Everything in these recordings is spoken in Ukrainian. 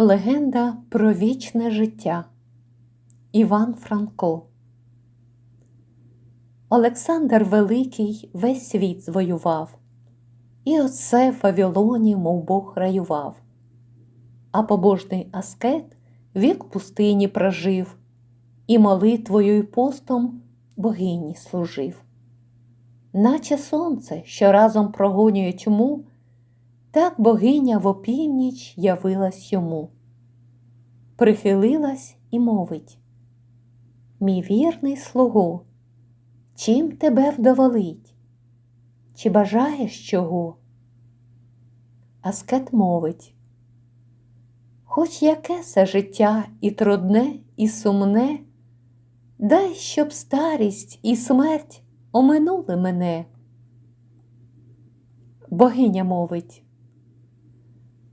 Легенда про вічне життя. Іван Франко. Олександр Великий весь світ звоював, і оце в Вавилоні, мов Бог раював, а побожний аскет вік пустині прожив, і молитвою й постом богині служив. Наче сонце, що разом прогонює тьму, так богиня в опівніч явилась йому, прихилилась і мовить Мій вірний слуго, чим тебе вдоволить? Чи бажаєш чого? Аскет мовить, Хоч яке це життя і трудне, і сумне, дай, щоб старість і смерть оминули мене. Богиня мовить,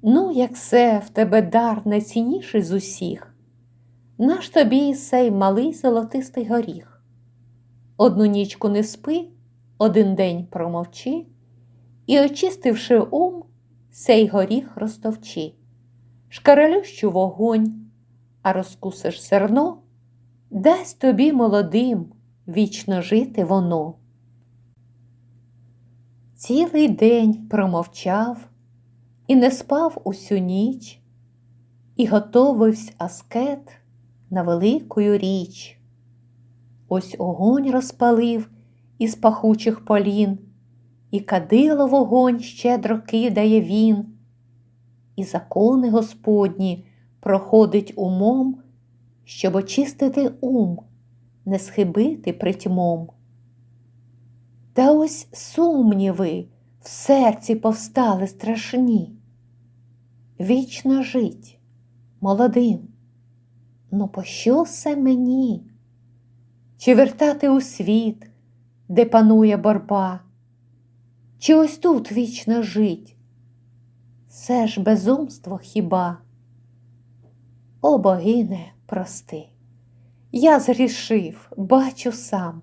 Ну, як все в тебе дар найцінніший з усіх, наш тобі сей малий золотистий горіх. Одну нічку не спи, один день промовчи, і, очистивши ум, сей горіх розтовчи, шкарелющу вогонь, а розкусиш зерно, дасть тобі молодим вічно жити воно. Цілий день промовчав і не спав усю ніч, і готовився аскет на великую річ. Ось огонь розпалив із пахучих полін, і кадило вогонь щедро кидає він, і закони Господні проходить умом, щоб очистити ум, не схибити притьмом. Та ось сумніви в серці повстали страшні. Вічно жить молодим, ну пощо все мені? Чи вертати у світ, де панує борба, чи ось тут вічно жить? Все ж безумство хіба? О богине, прости, я зрішив, бачу сам,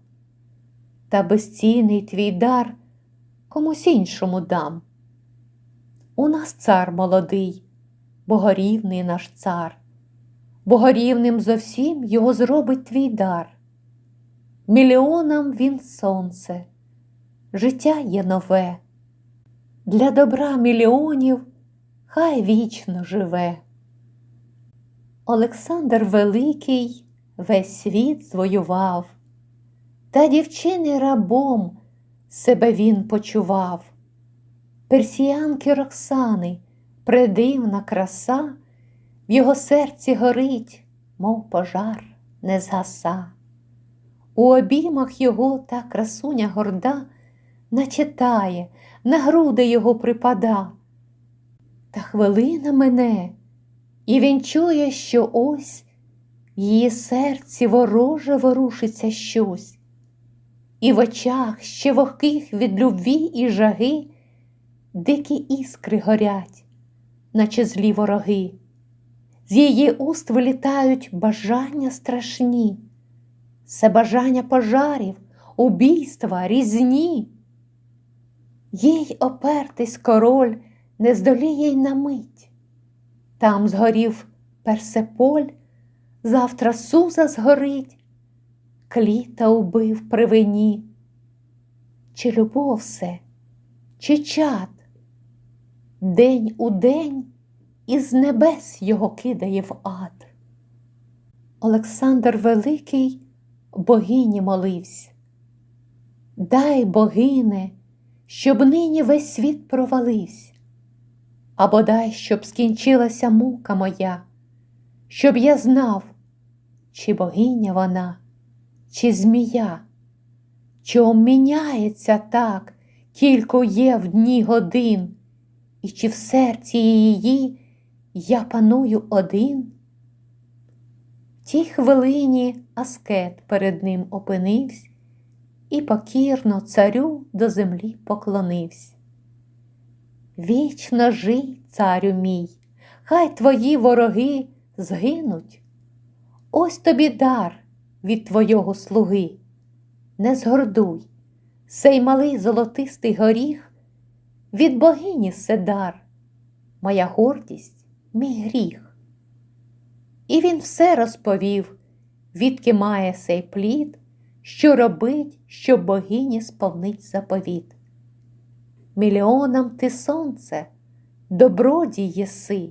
та безцінний твій дар комусь іншому дам. У нас цар молодий, богорівний наш цар, богорівним зовсім його зробить твій дар. Мільйонам він сонце, життя є нове, для добра мільйонів хай вічно живе. Олександр Великий весь світ звоював, та дівчини рабом себе він почував. Персіянки Роксани, придивна краса, в його серці горить, мов пожар не згаса. У обіймах його та красуня горда начитає, на груди його припада. Та хвилина мене, і він чує, що ось в її серці вороже ворушиться щось і в очах ще вогких від любві і жаги дикі іскри горять, наче злі вороги, з її уст вилітають бажання страшні, це бажання пожарів, убійства, різні. Їй опертись король не здоліє й на мить. Там згорів персеполь, завтра суза згорить. Кліта убив при вині, чи любов все, чи чад, день у день із небес його кидає в ад. Олександр Великий богині молився. Дай, богине, щоб нині весь світ провалився, або дай, щоб скінчилася мука моя, щоб я знав, чи богиня вона чи змія, чи міняється так, кілько є в дні годин, і чи в серці її я паную один? В тій хвилині аскет перед ним опинився і покірно царю до землі поклонився. Вічно жий, царю мій, хай твої вороги згинуть. Ось тобі дар від твого слуги. Не згордуй, сей малий золотистий горіх, від богині седар, моя гордість, мій гріх. І він все розповів, відки має сей плід, що робить, щоб богині сповнить заповіт. Мільйонам ти сонце, добродій єси,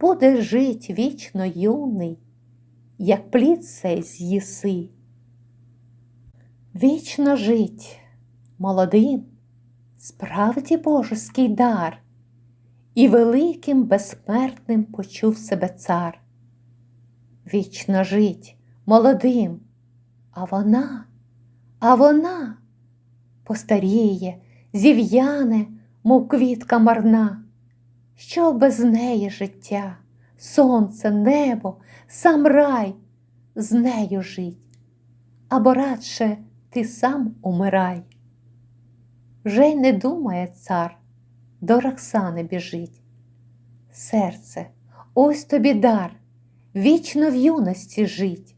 буде жить вічно юний, як плід сей з'їси. Вічно жить молодим, справді божеський дар, і великим безсмертним почув себе цар. Вічно жить молодим, а вона, а вона постаріє, зів'яне, мов квітка марна, що без неї життя, сонце, небо, сам рай з нею жить, або радше ти сам умирай. Вже й не думає цар, до Роксани біжить. Серце, ось тобі дар, вічно в юності жить.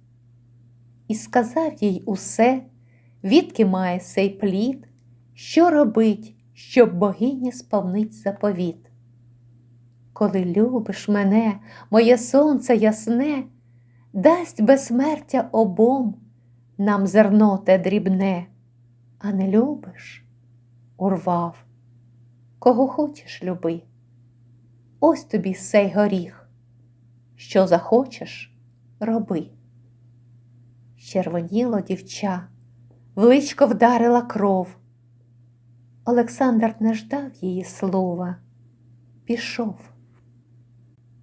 І сказав їй усе, відки має сей плід, що робить, щоб богині сповнить заповіт. Коли любиш мене, моє сонце ясне, дасть безсмертя обом нам зерно те дрібне, а не любиш, урвав. Кого хочеш, люби, ось тобі сей горіх, що захочеш, роби. Червоніло дівча, в личко вдарила кров. Олександр не ждав її слова, пішов.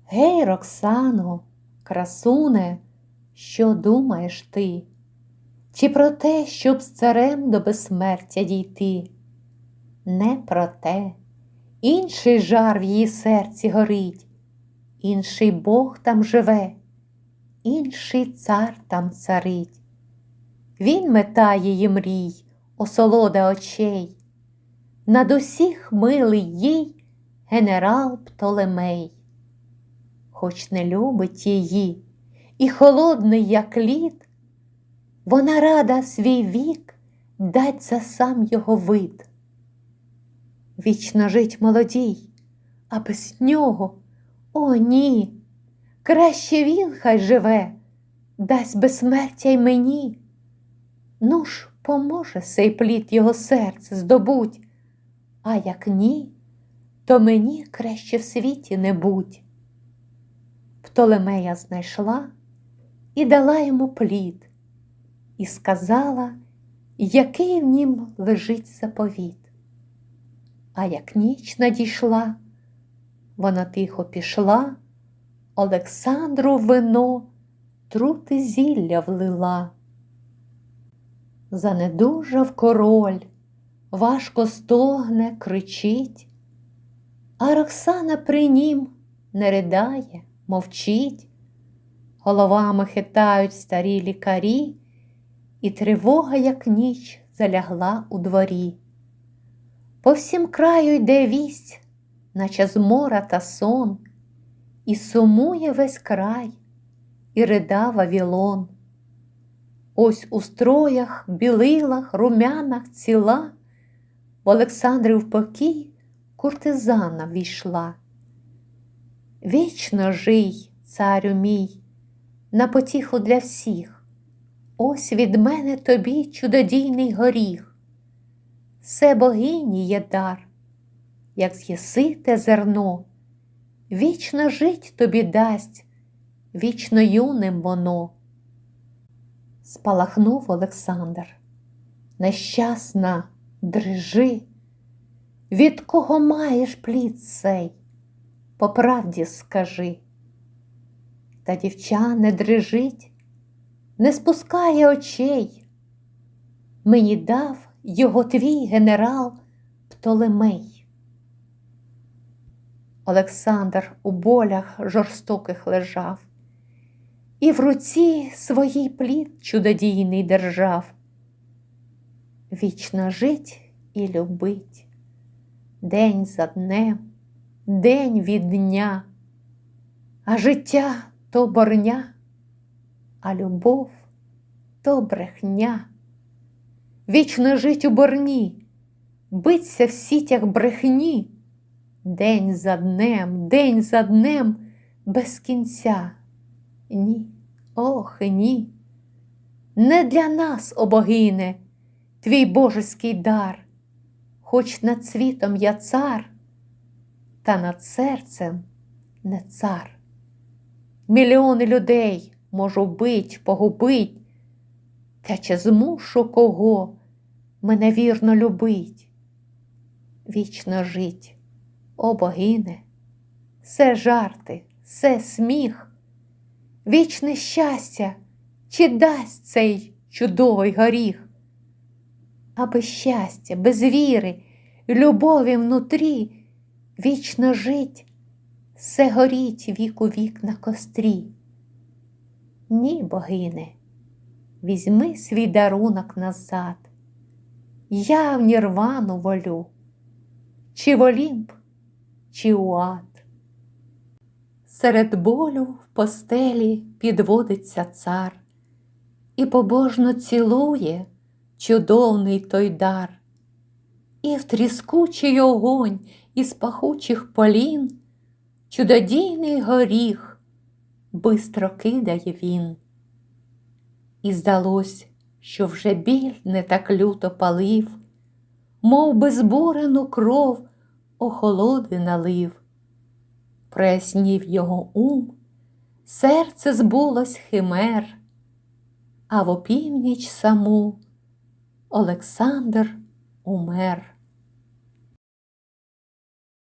Гей, Роксано, красуне, що думаєш ти? Чи про те, щоб з царем до безсмертя дійти? Не про те, інший жар в її серці горить, інший Бог там живе, інший цар там царить. Він мета її мрій, осолода очей, над усіх милий їй генерал Птолемей. Хоч не любить її, і холодний, як лід, вона рада свій вік дать за сам його вид. Вічно жить молодій, а без нього, о ні, краще він хай живе, дасть безсмертя й мені. Ну ж, поможе сей плід його серце здобуть, а як ні, то мені краще в світі не будь. Птолемея знайшла і дала йому плід, і сказала, який в нім лежить заповіт. А як ніч надійшла, вона тихо пішла, Олександру вино трути зілля влила. Занедужав король, важко стогне, кричить, а Роксана при нім не ридає, мовчить, головами хитають старі лікарі, і тривога, як ніч, залягла у дворі. По всім краю йде вість, наче змора та сон, і сумує весь край, і рида Вавілон. Ось у строях, білилах, румянах ціла, в Олександрів покій куртизана війшла. Вічно жий, царю мій, на потіху для всіх, ось від мене тобі чудодійний горіх. Все богині є дар, як з'єси те зерно, вічно жить тобі дасть, вічно юним воно. Спалахнув Олександр, нещасна, дрижи, від кого маєш плід цей, по правді скажи. Та дівча не дрижить, не спускає очей. Мені дав його твій генерал Птолемей. Олександр у болях жорстоких лежав, і в руці своїй плід чудодійний держав. Вічно жить і любить, день за днем, день від дня, а життя то борня, а любов то брехня. Вічно жить у борні, биться в сітях брехні, день за днем, день за днем без кінця. Ні, ох, ні. Не для нас, о богине, твій божеський дар, хоч над світом я цар, та над серцем не цар. Мільйони людей можу вбить, погубить, та чи змушу кого мене вірно любить? Вічно жить, о богине, все жарти, все сміх, вічне щастя, чи дасть цей чудовий горіх? А без щастя, без віри, любові внутрі, вічно жить, все горіть вік у вік на кострі. Ні, богине, візьми свій дарунок назад, я в нірвану волю, чи в Олімп, чи у ад. Серед болю в постелі підводиться цар і побожно цілує чудовний той дар, і в тріскучий огонь із пахучих полін чудодійний горіх бистро кидає він. І здалось, що вже біль не так люто палив, мов би збурену кров охолоди налив. Прояснів його ум, серце збулось химер, а в опівніч саму Олександр умер.